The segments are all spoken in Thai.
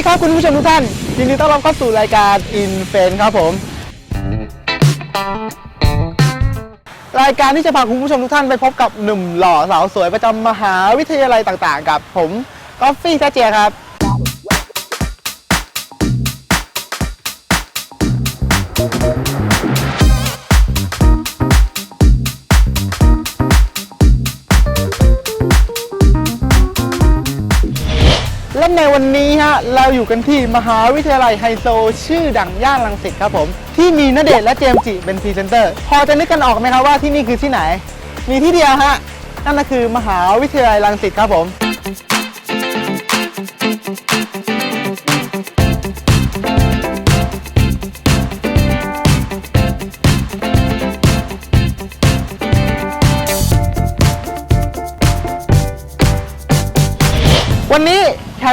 วัสดีครับคุณผู้ชมทุกท่านยินดีต้อนรับเข้าสู่รายการ In f a n ครับผม รายการที่จะพาคุณผู้ชมทุกท่านไปพบกับหนุ่มหล่อสาวสวยประจำมหาวิทยาลัยต่างๆ กับผมกอฟฟี่แท้เจียครับ ในวันนี้ฮะเราอยู่กันที่มหาวิทยาลัยไฮโซ ชื่อดังย่านลังสิตครับผม ที่มีนเดชและเจมจิเป็นพรีเซนเตอร์ พอจะนึกกันออกไหมครับว่าที่นี่คือที่ไหน มีที่เดียวฮะ นั่นก็คือมหาวิทยาลัยลังสิตครับผม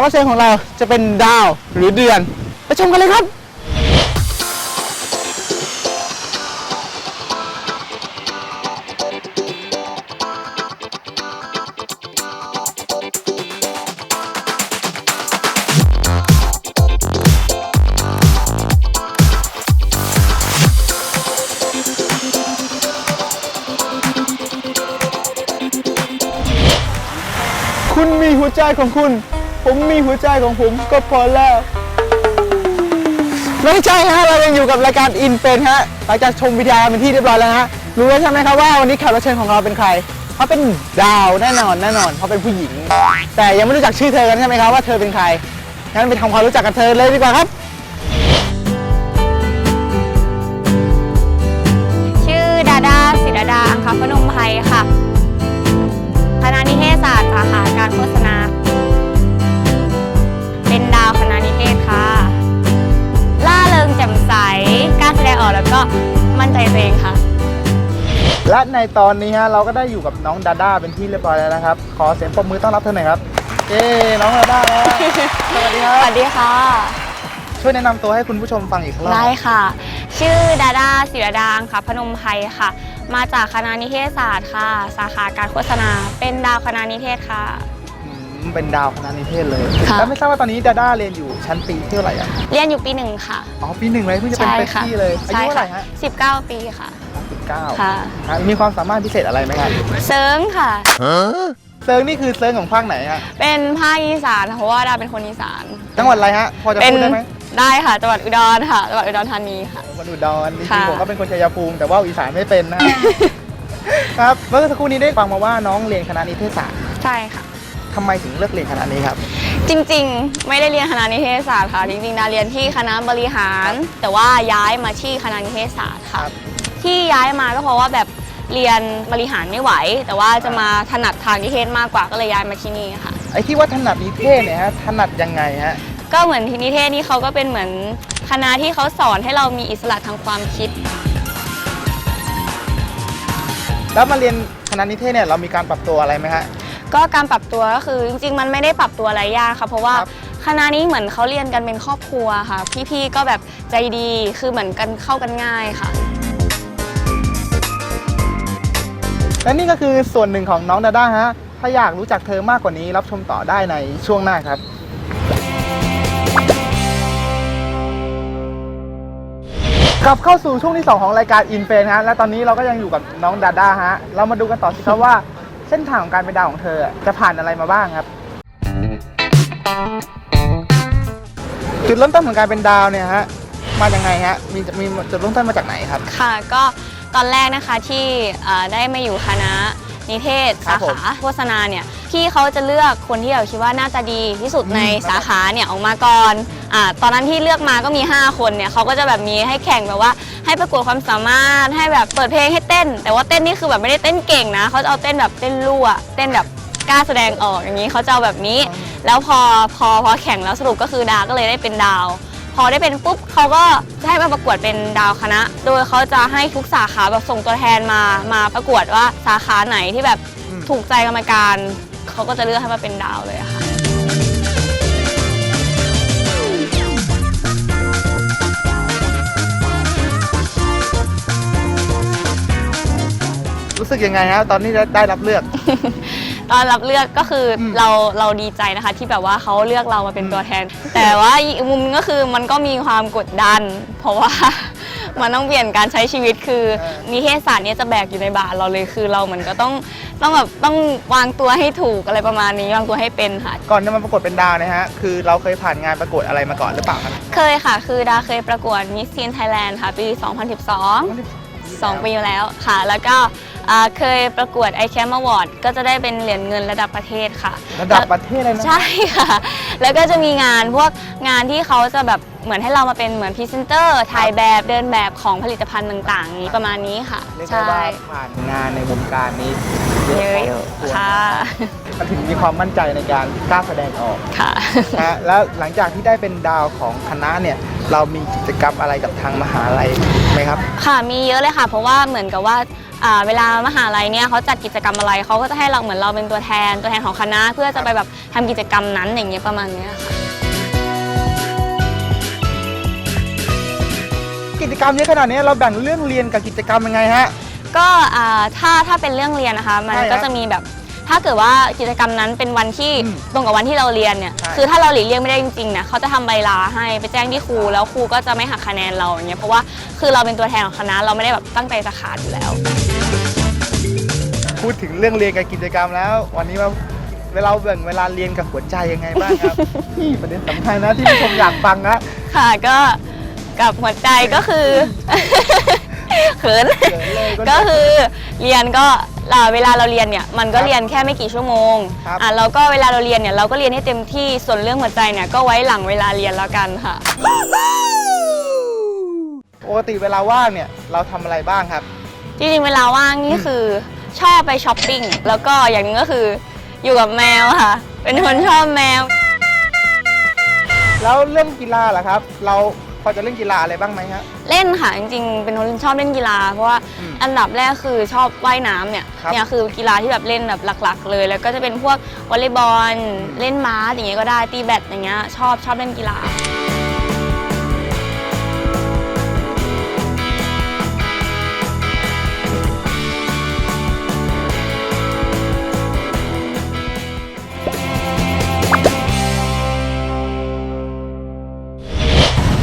รับเชิญของเราจะเป็นดาวหรือเดือน ไปชมกันเลยครับ คุณมีหัวใจของคุณ ผมมีหัวใจของผมก็พอแล้วไม่ใช่ฮะเรายังอยู่กับรายการอินเป็นฮะหลังจากชมวิทยาเป็นที่เรียบร้อยแล้วฮะรู้แล้วใช่ไหมครับว่าวันนี้แขกรับเชิญของเราเป็นใครเขาเป็นดาวแน่นอนแน่นอนเขาเป็นผู้หญิง แต่ยังไม่รู้จักชื่อเธอกันใช่ไหมครับว่าเธอเป็นใครงั้นไปทำความรู้จักกับเธอเลยดีกว่าครับ ในตอนนี้ฮะเราก็ได้อยู่กับน้องดาด้าเป็นที่เรียบร้อยแล้วนะครับ ขอเสียงปรบมือต้อนรับเธอหน่อยครับเย้น้องดาด้านะสวัสดีครัสบวัสดีค่ะ ช่วยแนะนำตัวให้คุณผู้ชมฟังอีกครั้งได้ค่ะ ชื่อดาดาศิรดาอังคพนมไพรค่ะ มาจากคณะนิเทศศาสตร์ค่ะ สาขาการโฆษณา เป็นดาวคณะนิเทศค่ะ อืมเป็นดาวคณะนิเทศเลยค่ะ แล้วไม่ทราบว่าตอนนี้ดาด้าเรียนอยู่ชั้นปีที่เท่าไหร่อะเรียนอยู่ปีหนึ่งค่ะ อ๋อปีหนึ่งเลยเพิ่งจะเป็นใช่เฟรชค่ะชี่เลยอายุเท่าไหร่ฮะสิบเก้าปีค่ะ สิบเก้าค่ะมีความสามารถพิเศษอะไรไหมครับเซิร์งค่ะ เซิร์งนี่คือเซิร์งของภาคไหนฮะเป็นภาคอีสานเพราะว่าดาเป็นคนอีสาน จังหวัดอะไรฮะพอจะเป็นพูดได้ไหมได้ค่ะจังหวัดอุดรค่ะจังหวัดอุดรธานีค่ะ คนอุดรจริงค่ะ ๆผมก็เป็นคนชัยภูมิแต่ว่าอีสานไม่เป็นนะ ครับเมื่อสักครู่นี้ได้ฟังมาว่าน้องเรียนคณะนิเทศศาสตร์ใช่ค่ะ ทำไมถึงเลือกเรียนคณะนี้ครับ จริงๆ ไม่ได้เรียนคณะนิเทศศาสตร์ค่ะ จริงๆดาเรียนที่คณะบริหาร แต่ว่าย้ายมาที่คณะนิเทศศาสตร์ค่ะ ครับ ที่ย้ายมาก็เพราะว่าแบบเรียนบริหารไม่ไหว แต่ว่าจะมาถนัดทางนิเทศมากกว่าก็เลยย้ายมาที่นี่ค่ะ ไอ้ที่ว่าถนัดนิเทศเนี่ยฮะถนัดยังไงฮะก็เหมือนที่นิเทศนี่เขาก็เป็นเหมือนคณะที่เขาสอนให้เรามีอิสระทางความคิด แล้วมาเรียนคณะนิเทศเนี่ยเรามีการปรับตัวอะไรไหมฮะ ก็การปรับตัวก็คือจริง ๆ มันไม่ได้ปรับตัวอะไรยากค่ะเพราะว่าครับคณะนี้เหมือนเขาเรียนกันเป็นครอบครัวค่ะ พี่ๆก็แบบใจดีคือเหมือนกันเข้ากันง่ายค่ะ และนี่ก็คือส่วนหนึ่งของน้องดาด้าฮะ ถ้าอยากรู้จักเธอมากกว่านี้รับชมต่อได้ในช่วงหน้าครับกลับเข้าสู่ช่วงที่ 2 ของรายการอินเฟนฮะและตอนนี้เราก็ยังอยู่กับน้องดาด้าฮะ เรามาดูกันต่อสิครับว่าเส้นทางของการเป็นดาวของเธอจะผ่านอะไรมาบ้างครับ จุดเริ่มต้นของการเป็นดาวเนี่ยฮะ มายังไงฮะ มีมีจุดเริ่มต้นมาจากไหนครับ ค่ะก็ ตอนแรกนะคะที่เอ่อได้มาอยู่คณะนิเทศครัสาบผมขาโฆษณาเนี่ยพี่เขาจะเลือกคนที่เราคิดว่าน่าจะดีที่สุดอืมในสาขาเนี่ยออกมาก่อนอ่าตอนนั้นที่เลือกมาก็มี 5 คนเนี่ยเขาก็จะแบบมีให้แข่งแบบว่าให้ประกวดความสามารถให้แบบเปิดเพลงให้เต้น แต่ว่าเต้นนี่คือแบบไม่ได้เต้นเก่งนะเขาจะเอาเต้นแบบเต้นรั่วเต้นแบบกล้าแสดงออกอย่างนี้เขาจะเอาแบบนี้ แล้วพอพอพอแข่งแล้วสรุปก็คือดาก็เลยได้เป็นดาว พอได้เป็นปุ๊บเขาก็จะให้มาประกวดเป็นดาวคณะ โดยเขาจะให้ทุกสาขาแบบส่งตัวแทนมามาประกวดว่าสาขาไหนที่แบบอืมถูกใจกรรมการเขาก็จะเลือกให้มาเป็นดาวเลยอะค่ะรู้สึกยังไงฮะตอนนี้ได้ได้รับเลือก ตอนรับเลือกก็คืออมเราเราดีใจนะคะ ที่แบบว่าเขาเลือกเรามาเป็นตัวแทน แต่ว่าอีกมุมนึงก็คือมันก็มีความกดดัน เพราะว่า มันต้องเปลี่ยนการใช้ชีวิตคือนิเทศศาสตร์เนี่ยจะแบกอยู่ในบาทเราเลยคือเราเหมือนก็ต้องต้องแบบต้องวางตัวให้ถูกอะไรประมาณนี้วางตัวให้เป็นค่ะ ก่อนจะมาประกวดเป็นดาวนะฮะ คือเราเคยผ่านงานประกวดอะไรมาก่อนหรือเปล่าครับเคยค่ะ คือดาเคยประกวดมิส s ีนไทยแลนด์ค่ะ ปี 2012 2 ปีแล้วค่ะ แล้วก็ อ่าเคยประกวด i c a m Award ก็จะได้เป็นเหรียญเงินระดับประเทศค่ะ ระดับประเทศเลยนะ ใช่ค่ะ แล้วก็จะมีงานพวกงานที่เขาจะแบบเหมือนให้เรามาเป็นเหมือนพรีเซนเตอร์ถ่ายแบบเดินแบบของผลิตภัณฑ์ต่างๆนี้ประมาณนี้ค่ะ เรียกได้ใช่ว่าผ่านงานในวงการนี้เยอะอยู่พอสมวรค่ะมันถึงมีความมั่นใจในการกล้าแสดงออกค่ะ นะฮะแล้วหลังจากที่ได้เป็นดาวของคณะเนี่ย เรามีกิจกรรมอะไรกับทางมหาลัยไหมครับ ค่ะมีเยอะเลยค่ะ เพราะว่าเหมือนกับว่าอ่า เวลามหาลัยเนี่ยเขาจัดกิจกรรมอะไรเขาก็จะให้เราเหมือนเราเป็นตัวแทนตัวแทนของคณะ เพื่อจะไปแบบทำกิจกรรมนั้นอย่างเงี้ยประมาณเนี้ยค่ะกิจกรรมเยอะขนาดนี้เราแบ่งเรื่องเรียนกับกิจกรรมยังไงฮะก็อ่าถ้าถ้าเป็นเรื่องเรียนนะคะมันใช่ครับก็จะมีแบบถ้าเกิดว่ากิจกรรมนั้นเป็นวันที่อืมตรงกับวันที่เราเรียนเนี่ยใช่คือถ้าเราหลีกเลี่ยงไม่ได้จริงๆเนี่ยเขาจะทำใบลาให้ไปแจ้งที่ครูแล้วครูก็จะไม่หักคะแนนเราอย่างเงี้ยเพราะว่าคือเราเป็นตัวแทนของคณะเราไม่ได้แบบตั้งใจจะขาดอยู่แล้ว พูดถึงเรื่องเรียนกับกิจกรรมแล้ว วันนี้ว่าเวลาแบ่งเวลาเรียนกับหัวใจยังไงบ้างครับ นี่ประเด็นสำคัญนะที่ผู้ชมอยากฟังนะค่ะก็กับหัวใจก็คือเขินเขินเลยก็ก็คือเรียนก็อ่าเวลาเราเรียนเนี่ยมันก็ครับเรียนแค่ไม่กี่ชั่วโมงครับอ่าแล้วก็เวลาเราเรียนเนี่ยเราก็เรียนให้เต็มที่ส่วนเรื่องหัวใจเนี่ยก็ไว้หลังเวลาเรียนแล้วกันค่ะปกติเวลาว่างเนี่ยเราทำอะไรบ้างครับ จริงๆเวลาว่างนี่คือ ชอบไปช้อปปิ้งแล้วก็อย่างหนึงก็คืออยู่กับแมวค่ะ เป็นคนชอบแมว แล้วเรื่องกีฬาล่ะครับ เราพอจะเล่นกีฬาอะไรบ้างไหมฮะ เล่นค่ะจริงๆ เป็นคนชอบเล่นกีฬา เพราะว่าอืมอันดับแรกคือชอบว่ายน้ำเนี่ยครับเนี่ยคือกีฬาที่แบบเล่นแบบหลัก ๆ เลย แล้วก็จะเป็นพวกวอลเลย์บอล เล่นบาสอย่างเงี้ยก็ได้ตีแบดอย่างเงี้ยชอบชอบเล่นกีฬา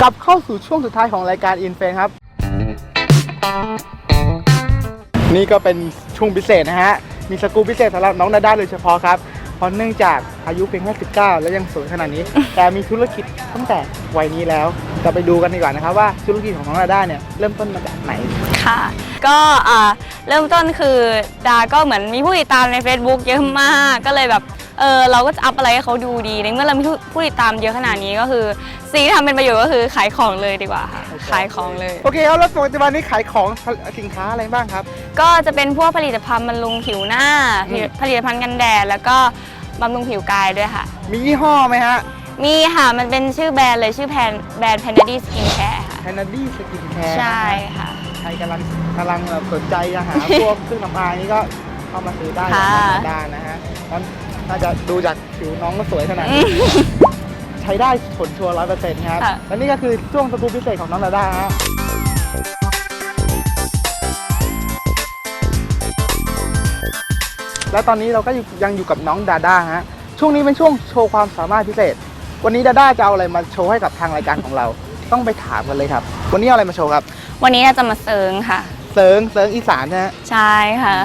ลับเข้าสู่ช่วงสุดท้ายของรายการอินเฟนครับ นี่ก็เป็นช่วงพิเศษนะฮะ มีสกูปพิเศษสำหรับน้องดาด้าโดยเฉพาะครับ เพราะเนื่องจากอายุเพียงแค่19 แล้วยังสวยขนาดนี้ แต่มีธุรกิจตั้งแต่วัยนี้แล้วเราไปดูกันดีกว่านะครับว่าธุรกิจของน้องดาด้าเนี่ยเริ่มต้นมาจากไหน ค่ะ ก็อ่าเริ่มต้นคือดาก็เหมือนมีผู้ติดตามใน Facebook เยอะมาก ก็เลยแบบ เออเราก็จะอัพอะไรให้เขาดูดีในเมื่อเรามีผู้ติดตามเยอะขนาดนี้ก็คือสิ่งที่ทำเป็นประโยชน์ก็คือขายของเลยดีกว่าค่ะขายของเลย โอเคครับแล้วปัจจุบันนี้ขายของสินค้าอะไรบ้างครับ ก็จะเป็นพวกผลิตภัณฑ์บำรุงผิวหน้าอืมผลิตภัณฑ์กันแดดแล้วก็บำรุงผิวกายด้วยค่ะ มียี่ห้อไหมฮะมีค่ะ มันเป็นชื่อแบรนด์เลยชื่อแบรนด์แบรนด์ Panady Skin Care ค่ะแคนาดี้สกินแคร์ใช่ค่ะ ใครกำลังกำลังแบบสนใจจะหาพวกเครื่องสำอางนี่ก็เข้ามาซื้อได้ค่ะธรรมดานะฮะมัน น่าจะดูจากผิวน้องก็สวยขนาดอืนี้มใช้ได้ผลชัวร์ร้อยเปอร์เซ็นต์ครับ ค่ะ และนี่ก็คือช่วงสกูปพิเศษของน้องดาด้าฮะแล้วตอนนี้เราก็อยู่ยังอยู่กับน้องดาด้าฮะ ช่วงนี้เป็นช่วงโชว์ความสามารถพิเศษ วันนี้ดาด้าจะเอาอะไรมาโชว์ให้กับทางรายการของเรา ต้องไปถามกันเลยครับ วันนี้เอาอะไรมาโชว์ครับ วันนี้เราจะมาเซิงค่ะ เซิงเซิงอีสานนะฮะ ใช่ค่ะ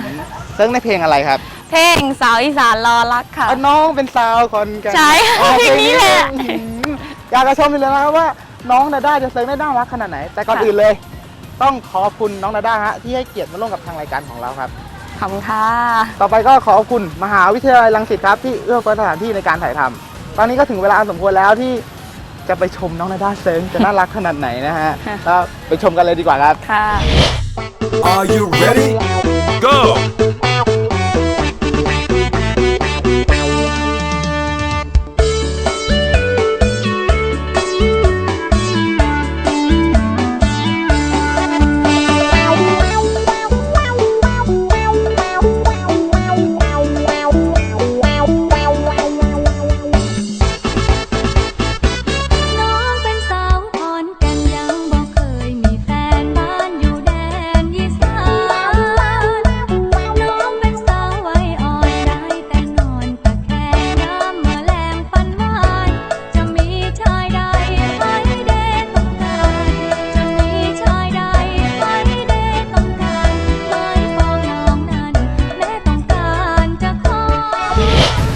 เซิงในเพลงอะไรครับ เพลงสาวอีสานรอรักค่ะ อะน้องเป็นสาวคนกันใช่อ๋อเพลงนี้แหละอื้อหืออยากจะชมเลยนะครับว่าน้องดาด้าจะเซิงได้น่ารักขนาดไหน แต่ก่อนค่ะอื่นเลย ต้องขอบคุณน้องดาด้าฮะที่ให้เกียรติมาร่วมกับทางรายการของเราครับ ขอบคุณค่ะ ต่อไปก็ขอบคุณมหาวิทยาลัยรังสิตครับที่เอื้อเฟื้อสถานที่ในการถ่ายทำตอนนี้ก็ถึงเวลาอันสมควรแล้วที่จะไปชมน้องดาด้าเซิงจะน่ารักขนาดไหนนะฮะค่ะ ก็ไปชมกันเลยดีกว่าครับ ค่ะ Are you ready? Go!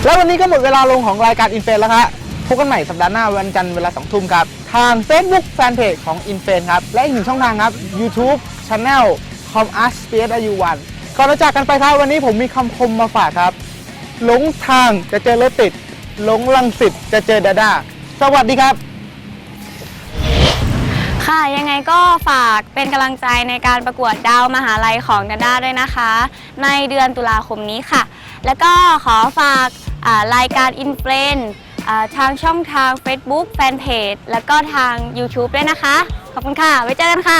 แล้ววันนี้ก็หมดเวลาลงของรายการอินเฟนแล้วครับพบกันใหม่สัปดาห์หน้าวันจันทร์เวลา2ทุ่มครับ ทาง Facebook Fanpage ของ i n f a n ครับ และอีกหนึ่งช่องทางครับ YouTube Channel com a s p s u 1ก่อนจากกันไปครับวันนี้ผมมีคำคมมาฝากครับ หลงทางจะเจอรถติด หลงลังสิตจะเจอดาดาสวัสดีครับค่ะ ยังไงก็ฝากเป็นกำลังใจในการประกวดดาวมหาลัยของดาด้าด้วยนะคะ ในเดือนตุลาคมนี้ค่ะ แล้วก็ขอฝาก รายการอินเฟลนทางช่องทาง Facebook Fanpage แล้วก็ทาง YouTube ด้วยนะคะ ขอบคุณค่ะ ไว้เจอกันค่ะ